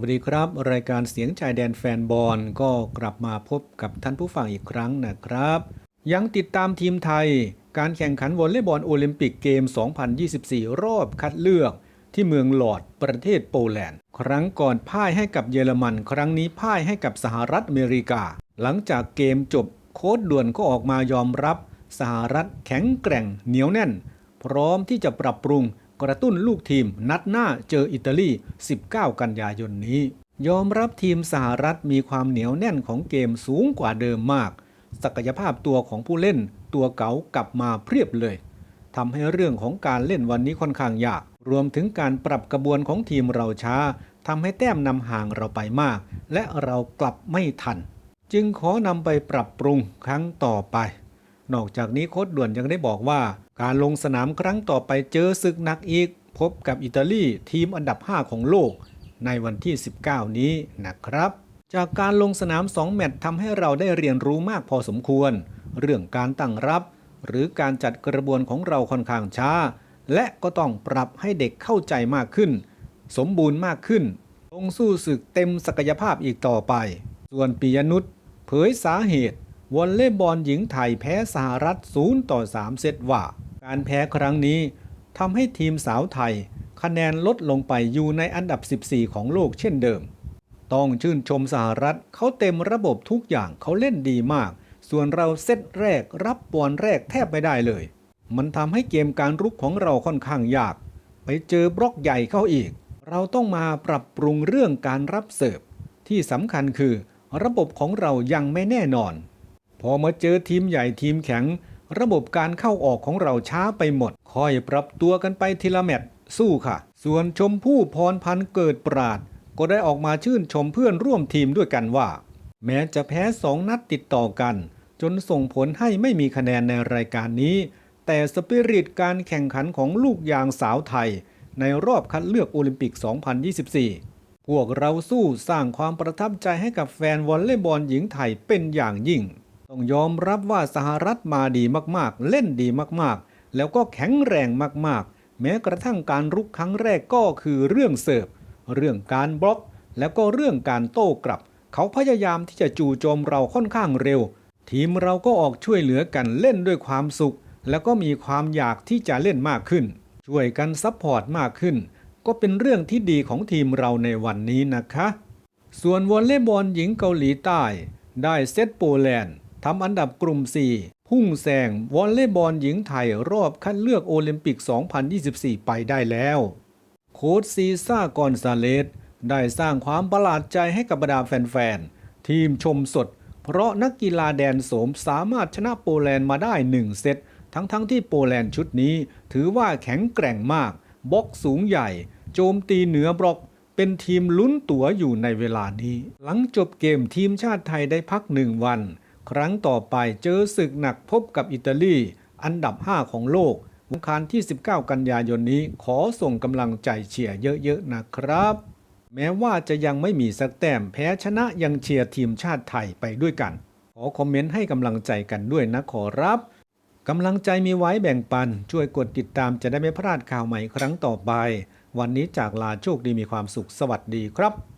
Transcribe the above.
วัสดีครับ รายการเสียงชายแดนแฟนบอลก็กลับมาพบกับท่านผู้ฟังอีกครั้งนะครับ ยังติดตามทีมไทย การแข่งขันวอลเลย์บอลโอลิมปิกเกม 2024 รอบคัดเลือก ที่เมืองหลอดประเทศโปแลนด์ ครั้งก่อนพ่ายให้กับเยอรมัน ครั้งนี้พ่ายให้กับสหรัฐอเมริกา หลังจากเกมจบโค้ดด่วนก็ออกมายอมรับ สหรัฐแข็งแกร่งเหนียวแน่น พร้อมที่จะปรับปรุง กระตุ้นลูกทีมนัดหน้าเจออิตาลี 19 กันยายนนี้ ยอมรับทีมสหรัฐมีความเหนียวแน่นของเกมสูงกว่าเดิมมาก ศักยภาพตัวของผู้เล่น ตัวเก๋ากลับมาเพียบเลยทำให้เรื่องของการเล่นวันนี้ค่อนข้างยาก รวมถึงการปรับกระบวนของทีมเราช้าทำให้แต้มนำห่างเราไปมาก และเรากลับไม่ทัน จึงขอนำไปปรับปรุงครั้งต่อไป นอกจากนี้โค้ดด่วนยังได้บอกว่า การลงสนามครั้งต่อไปเจอศึกหนักอีก พบกับอิตาลีทีมอันดับ 5 ของโลก ในวันที่ 19 นี้นะครับ จากการลงสนาม 2 แมตช์ทำให้เราได้เรียนรู้มากพอสมควร เรื่องการตั้งรับ หรือการจัดกระบวนของเราค่อนข้างช้า และก็ต้องปรับให้เด็กเข้าใจมากขึ้น สมบูรณ์มากขึ้นลงสู้ศึกเต็มศักยภาพอีกต่อไป ส่วนปิยนุชเผยสาเหตุ วอลเลย์บอลหญิงไทยแพ้สหรัฐ 0 ต่อ 3 เซตว่า การแพ้ครั้งนี้ทำให้ทีมสาวไทย คะแนนลดลงไปอยู่ในอันดับ 14 ของโลกเช่นเดิม ต้องชื่นชมสหรัฐเขาเต็มระบบทุกอย่างเขาเล่นดีมาก ส่วนเราเซตแรกรับบอลแรกแทบไม่ได้เลย มันทำให้เกมการรุกของเราค่อนข้างยาก ไปเจอบล็อกใหญ่เข้าอีก เราต้องมาปรับปรุงเรื่องการรับเสิร์ฟที่สำคัญคือ ระบบของเรายังไม่แน่นอน พอมาเจอทีมใหญ่ทีมแข็ง ระบบการเข้าออกของเราช้าไปหมด ค่อยปรับตัวกันไปทีละแมตช์สู้ค่ะ ส่วนชมพู่พรพันธ์เกิดปราด ก็ได้ออกมาชื่นชมเพื่อนร่วมทีมด้วยกันว่า แม้จะแพ้สองนัดติดต่อกัน จนส่งผลให้ไม่มีคะแนนในรายการนี้ แต่สปิริตการแข่งขันของลูกยางสาวไทย ในรอบคัดเลือกโอลิมปิก 2024พวกเราสู้สร้างความประทับใจให้กับแฟนวอลเลย์บอลหญิงไทยเป็นอย่างยิ่ง ต้องยอมรับว่าสหรัฐมาดีมากๆ เล่นดีมากๆ แล้วก็แข็งแรงมากๆ แม้กระทั่งการรุกครั้งแรกก็คือเรื่องเสิร์ฟ เรื่องการบล็อก แล้วก็เรื่องการโต้กลับ เขาพยายามที่จะจู่โจมเราค่อนข้างเร็ว ทีมเราก็ออกช่วยเหลือกันเล่นด้วยความสุข แล้วก็มีความอยากที่จะเล่นมากขึ้น ช่วยกันซัพพอร์ตมากขึ้น ก็เป็นเรื่องที่ดีของทีมเราในวันนี้นะคะ ส่วนวอลเลย์บอลหญิงเกาหลีใต้ ได้เซตโปแลนด์ ทำอันดับกลุ่ม 4 พุ่งแซงวอลเลย์บอลหญิงไทยรอบคัดเลือกโอลิมปิก 2024 ไปได้แล้ว โค้ชซีซ่ากอนซาเลสได้สร้างความประหลาดใจให้กับบรรดาแฟนๆ ทีมชมสด เพราะนักกีฬาแดนโสมสามารถชนะโปแลนด์มาได้ 1 เซตทั้งๆทที่โปแลนด์ชุดนี้ ถือว่าแข็งแกร่งมากบล็อกสูงใหญ่ โจมตีเหนือบล็อกเป็นทีมลุ้นตั๋วอยู่ในเวลานี้ หลังจบเกมทีมชาติไทยได้พักหนึ่งวัน ครั้งต่อไปเจอศึกหนักพบกับอิตาลี อันดับ 5 ของโลกวันคารที่ 19 กันยายนนี้ขอส่งกำลังใจเชียร์เยอะๆนะครับ แม้ว่าจะยังไม่มีสักแต้มแพ้ชนะยังเชียร์ทีมชาติไทยไปด้วยกัน ขอคอมเมนต์ให้กำลังใจกันด้วยนะขอรับกำลังใจมีไว้แบ่งปัน ช่วยกดติดตามจะได้ไม่พลาดข่าวใหม่ครั้งต่อไป วันนี้จากลาโชคดีมีความสุขสวัสดีครับ